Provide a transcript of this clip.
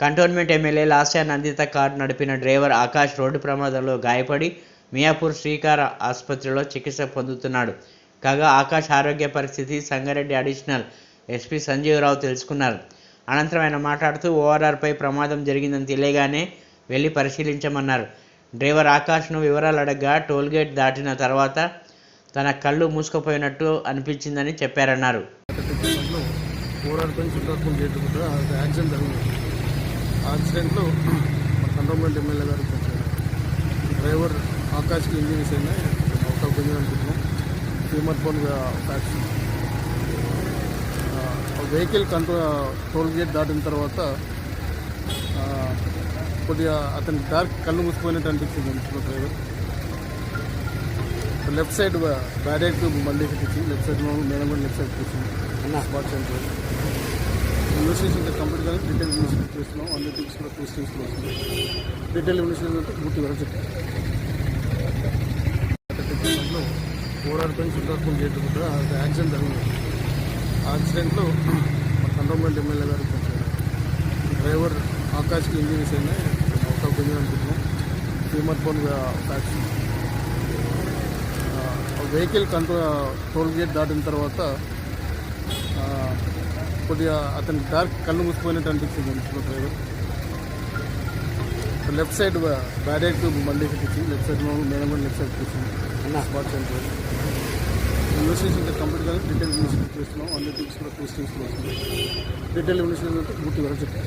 Cantonment MLA Lasya Nanditha car నడిపిన driver Akash road ప్రమాదంలో గాయపడి మియాపూర్ శ్రీకార ఆసుపత్రిలో చికిత్స పొందుతున్నాడు. కాగా ఆకాష్ ఆరోగ్య పరిస్థితి సంగారెడ్డి అడిషనల్ ఎస్పీ సంజీవరావు తెలుసుకున్నారు. అనంతరం ఆయన మాట్లాడుతూ ఓఆర్ఆర్పై ప్రమాదం జరిగిందని తెలియగానే వెళ్ళి పరిశీలించమన్నారు. డ్రైవర్ ఆకాష్ను వివరాలు అడగ్గా టోల్గేట్ దాటిన తర్వాత తన కళ్ళు మూసుకుపోయినట్టు అనిపించిందని చెప్పారన్నారు. యాక్సిడెంట్లో కంటోన్మెంట్ ఎమ్మెల్యే గారు డ్రైవర్ ఆకాష్కి ఇంజరీస్ అయినాయి అవకాశం పొంది అనుకుంటున్నాం హ్యూమర్ ఫోన్ ఫ్యాక్షన్ వెహికల్ కంట్రోల్ టోల్ గేట్ దాటిన తర్వాత కొద్దిగా అతనికి డార్క్ కళ్ళు మూసిపోయినట్టు అనిపించింది అనుకున్న డ్రైవర్. లెఫ్ట్ సైడ్ బ్యారేజ్ బండి ఎక్కించి లెఫ్ట్ సైడ్ మేడం కూడా లెఫ్ట్ సైడ్ కూర్చుంది స్పాట్ సెంటర్. ఇన్వెస్టిగేషన్ ఇంకా కంప్లీట్ కానీ డీటెయిల్ ఇన్వెస్టిగేషన్ చేస్తున్నాం అన్ని కూడా టూ స్టేజ్లో వస్తుంది. అంటే పూర్తి వరకు చెప్తాం పోరాడుకొని చుట్టాత్మకం చేయడం కూడా ఒక యాక్సిడెంట్ జరిగింది. ఆ యాక్సిడెంట్లో మన కంటోన్మెంట్ ఎమ్మెల్యే గారు డ్రైవర్ ఆకాశ్కి ఇంజరీస్ అయినాయి అవకాశం పొంది అనుకుంటున్నాం. హ్యూమర్ ఫోన్ ఫ్యాక్షన్ వెహికల్ కంట్రో టోల్ గేట్ దాటిన తర్వాత కొద్దిగా అతనికి డార్క్ కళ్ళు మూసిపోయినట్టు అనిపించింది డ్రైవర్ లెఫ్ట్ సైడ్ బ్యారేజ్ బండి ఎక్కించి లెఫ్ట్ సైడ్ మేడం కూడా లెఫ్ట్ సైడ్ కూర్చుంది. స్పాట్ సెంటర్ ఇన్వెస్టిగేషన్ ఇంకా కంప్లీట్ కానీ డీటెయిల్ ఇన్వెస్టిగేషన్ చేస్తున్నాం అన్ని థింగ్స్ కూడా వస్తుంది. డీటెయిల్ ఇన్వెస్టిగేషన్ అంటే పూర్తి వరకు చెప్తాం